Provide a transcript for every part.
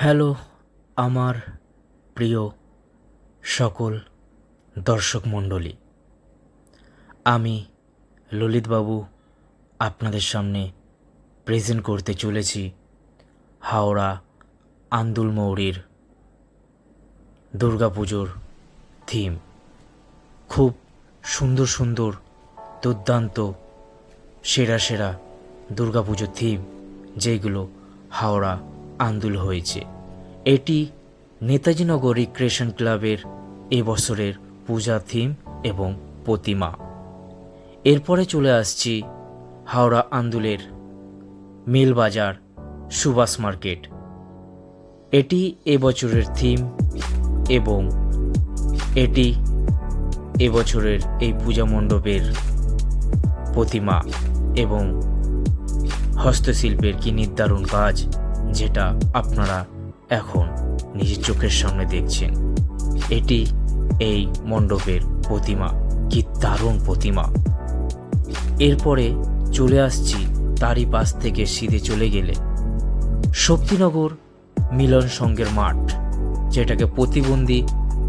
Hello, আমার প্রিয় সকল দর্শক মণ্ডলী। আমি ললিতবাবু আপনাদের সামনে প্রেজেন্ট করতে চলেছি হাওড়া আন্দুল মৌরির দুর্গাপুজোর থিম খুব সুন্দর সুন্দর, দুর্দান্ত, সেরা সেরা দুর্গাপুজোর থিম যেগুলো হাওড়া আন্দুল হয়েছে। এটি নেতাজি নগর রিক্রিয়েশন ক্লাবের এবছরের পূজা থিম এবং প্রতিমা। এরপরে চলে আসছি হাওড়া আন্দুলের মিল বাজার সুভাষ মার্কেট। এটি এবছরের থিম এবং এটি এবছরের এই পূজা মণ্ডপের প্রতিমা এবং হস্তশিল্পের কি নির্ধারণ কাজ যেটা আপনারা এখন নিজের চোখের সামনে দেখছেন। এটি এই মণ্ডপের প্রতিমা। কি দারুণ প্রতিমা। এরপরে চলে আসছি তারই পাশ থেকে সিঁধে চলে গেলে। শক্তিনগর মিলন সংঘের মাঠ, যেটাকে প্রতিবন্ধী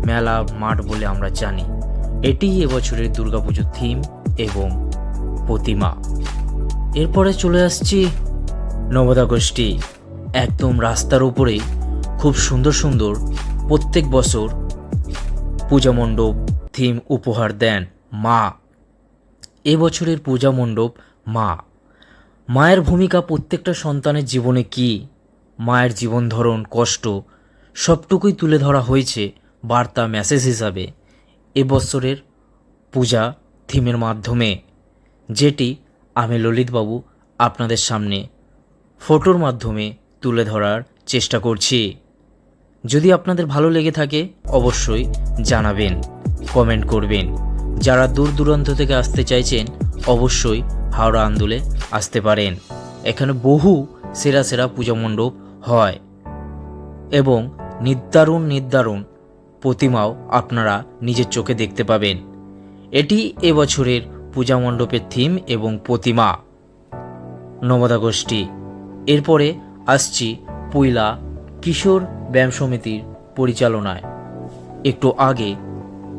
মেলা মাঠ বলে আমরা জানি। এটি এবছরের দুর্গাপুজোর থিম এবং প্রতিমা। এরপরে চলে আসছি নবদা গোষ্ঠী। একদম রাস্তার উপরেই খুব সুন্দর সুন্দর প্রত্যেক বছর পূজা মণ্ডপ থিম উপহার দেন মা। এবছরের পূজা মণ্ডপ মা। মায়ের ভূমিকা প্রত্যেকটা সন্তানের জীবনে কি? মায়ের জীবন ধরন, কষ্ট সবটুকুই তুলে ধরা হয়েছে বার্তা মেসেজ হিসাবে এবছরের পূজা থিমের মাধ্যমে। যেটি আমি ললিতবাবু আপনাদের সামনে ফটোর মাধ্যমে তুলে ধরার চেষ্টা করছি। যদি আপনাদের ভালো লেগে থাকে, অবশ্যই জানাবেন, কমেন্ট করবেন। যারা দূর দূরান্ত থেকে আসতে চাইছেন, অবশ্যই হাওড়া আন্দোলে আসতে পারেন। এখানে বহু সেরা সেরা পূজা মণ্ডপ হয় এবং নির্দারুণ নির্দারুণ প্রতিমাও আপনারা নিজের চোখে দেখতে পাবেন। এটি এবছরের পূজা মণ্ডপের থিম এবং প্রতিমা। নবদা গোষ্ঠী এরপরে আসছি পুইলা কিশোর ব্যায়াম সমিতির পরিচালনায়। একটু আগে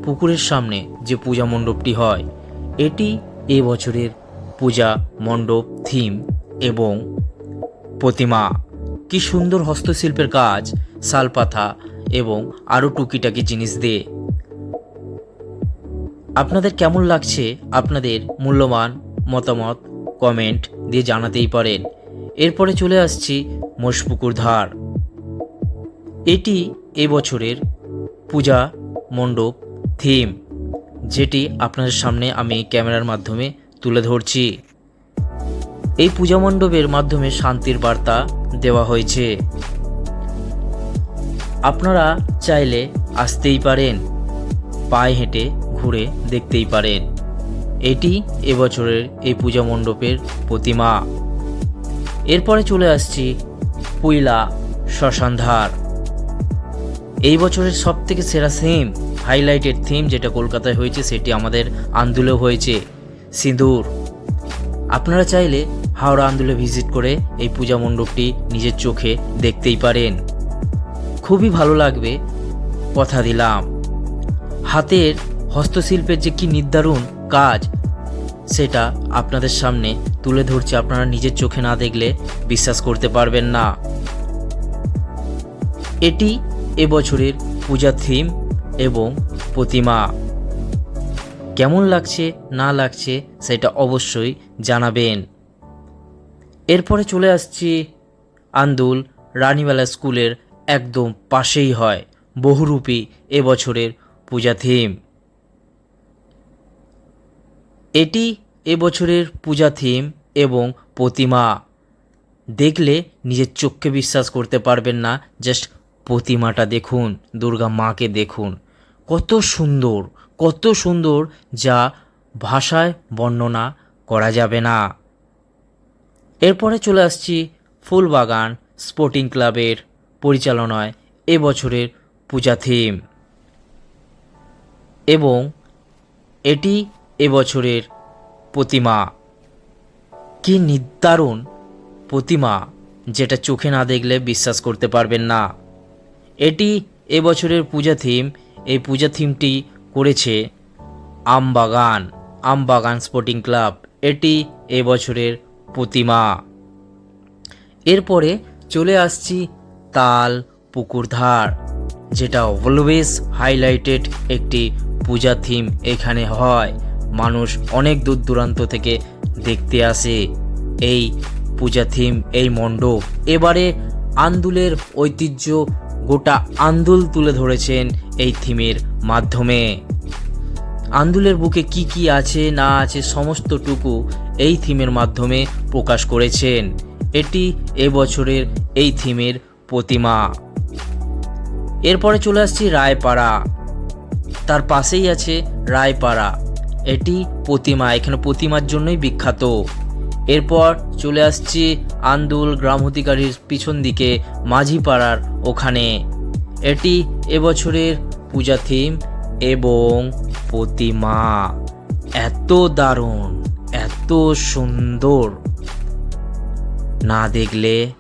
পুকুরের সামনে যে পূজা মণ্ডপটি হয়, এটি এ বছরের পূজা মণ্ডপ থিম এবং প্রতিমা। কি সুন্দর হস্তশিল্পের কাজ, শালপাথা এবং আরও টুকিটাকি জিনিস দিয়ে। আপনাদের কেমন লাগছে আপনাদের মূল্যবান মতামত কমেন্ট দিয়ে জানাতেই পারেন। এরপরে চলে আসছি মোশপুকুর ধার। এটি এবছরের পূজা মণ্ডপ থিম যেটি আপনাদের সামনে আমি ক্যামেরার মাধ্যমে তুলে ধরছি। এই পূজা মণ্ডপের মাধ্যমে শান্তির বার্তা দেওয়া হয়েছে। আপনারা চাইলে আসতেই পারেন, পায়ে হেঁটে ঘুরে দেখতেই পারেন। এটি এবছরের এই পূজা মণ্ডপের প্রতিমা। এরপরে চলে আসছি পুইলা শ্মশানধার। এই বছরের সব থেকে সেরা থিম হাইলাইটেড থিম যেটা কলকাতায় হয়েছে, সেটি আমাদের আন্দুলেও হয়েছে, সিঁদুর। আপনারা চাইলে হাওড়া আন্দুলে ভিজিট করে এই পূজা মণ্ডপটি নিজের চোখে দেখতেই পারেন। খুবই ভালো লাগবে, কথা দিলাম। হাতের হস্তশিল্পের যে কি নির্দারুণ কাজ, সেটা আপনাদের সামনে তুলে ধরছে আপনারা নিজের চোখে না দেখলে বিশ্বাস করতে পারবেন না। এটি এবছরের পূজা থিম এবং প্রতিমা। কেমন লাগছে, না লাগছে, সেটা অবশ্যই জানাবেন। এরপরে চলে আসছি, আন্দুল রানীবেলা স্কুলের একদম পাশেই হয়, বহুরূপী এবছরের পূজা থিম। এটি এবছরের পূজা থিম এবং প্রতিমা। দেখলে নিজের চোখকে বিশ্বাস করতে পারবেন না জাস্ট প্রতিমাটা দেখুন, দুর্গা মাকে দেখুন। কত সুন্দর কত সুন্দর যা ভাষায় বর্ণনা করা যাবে না। এরপরে চলে আসছি ফুলবাগান স্পোর্টিং ক্লাবের পরিচালনায় এবছরের পূজা থিম এবং এটি এবছরের প্রতিমা। কি নির্দারুণ প্রতিমা যেটা চোখে না দেখলে বিশ্বাস করতে পারবেন না। এটি এবছরের পূজা থিম, এই পূজা থিমটি করেছে আমবাগান আমবাগান স্পোর্টিং ক্লাব। এটি এবছরের প্রতিমা। এরপরে চলে আসছি তাল পুকুরধার যেটা অলওয়েজ হাইলাইটেড একটি পূজা থিম এখানে হয়। মানুষ অনেক দূর দূরান্ত থেকে দেখতে আসে। এই পূজা থিম, এই মণ্ডপ। এবারে আন্দুলের ঐতিহ্য গোটা আন্দুল তুলে ধরেছেন এই থিমের মাধ্যমে। আন্দুলের বুকে কি কি আছে, না আছে, সমস্তটুকু এই থিমের মাধ্যমে প্রকাশ করেছেন। এটি এবছরের এই থিমের প্রতিমা। এরপরে চলে আসছি রায়পাড়া। তার পাশেই আছে রায়পাড়া। এটি প্রতিমা, এখানে প্রতিমার জন্যই বিখ্যাত। এরপর চলে আসছি আন্দুল গ্রাম অধিকারীর পিছন দিকে, মাঝিপাড়ার ওখানে। এটি এবছরের পূজা থিম এবং প্রতিমা। এত দারুণ, এত সুন্দর। না দেখলে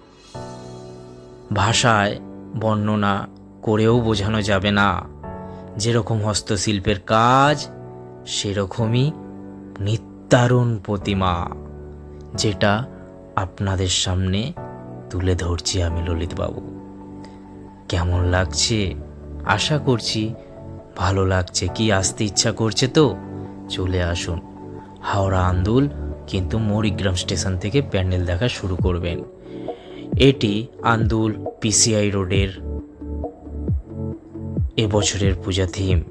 ভাষায় বর্ণনা করেও বোঝানো যাবে না। যেরকম হস্তশিল্পের কাজ সেরকমই নিত্যারুণ প্রতিমা যেটা আপনাদের সামনে তুলে ধরছি আমি ললিতবাবু। কেমন লাগছে? আশা করছি ভালো লাগছে। কি আসতে ইচ্ছা করছে তো? চলে আসুন। হাওড়া আন্দুল, কিন্তু মরিগ্রাম স্টেশন থেকে প্যান্ডেল দেখা শুরু করবেন। এটি আন্দুল, পিসিআই রোডের এবছরের পূজা থিম।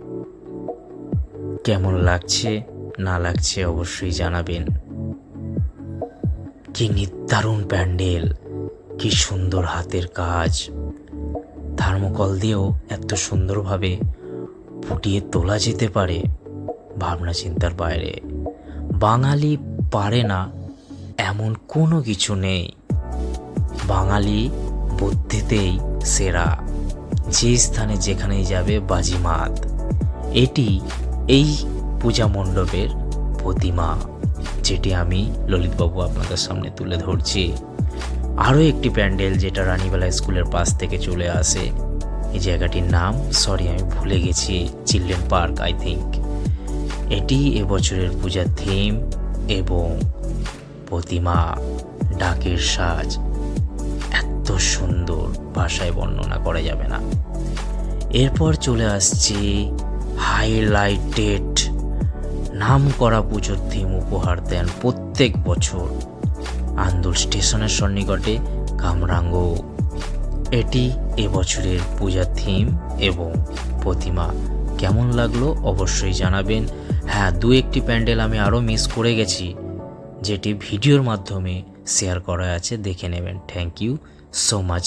কেমন লাগছে? না লাগছে অবশ্যই জানাবেন। কি নির্দারুণ প্যান্ডেল, কি সুন্দর হাতের কাজ। থার্মোকল দিয়েও এত সুন্দরভাবে ফুটিয়ে তোলা যেতে পারে ভাবনা চিন্তার বাইরে। বাঙালি পারে না এমন কোনো কিছু নেই। বাঙালি বুদ্ধিতেই সেরা। যে স্থানে যেখানেই যাবে বাজিমাত। এটি এই পূজা মণ্ডপের প্রতিমা, যেটি আমি ললিতবাবু আপনাদের সামনে তুলে ধরছি, আরও একটি প্যান্ডেল যেটা রানীবেলা স্কুলের পাশ থেকে চলে আসে। এই জায়গাটির নাম সরি আমি ভুলে গেছি, চিলড্রেন পার্ক আই থিঙ্ক এটি এবছরের পূজার থিম এবং প্রতিমা ডাকের সাজ। এত সুন্দর, ভাষায় বর্ণনা করা যাবে না। এরপর চলে আসছি হাইলাইটেড। নাম করা পুজোর থিম উপহার দেন প্রত্যেক বছর আন্দুল স্টেশনের সন্নিকটে কামরাঙ্গ। এটি এবছরের পূজার থিম এবং প্রতিমা। কেমন লাগল অবশ্যই জানাবেন। হ্যাঁ দু একটি প্যান্ডেল আমি আরও মিস করে গেছি, যেটি ভিডিওর মাধ্যমে শেয়ার করা আছে, দেখে নেবেন। Thank you so much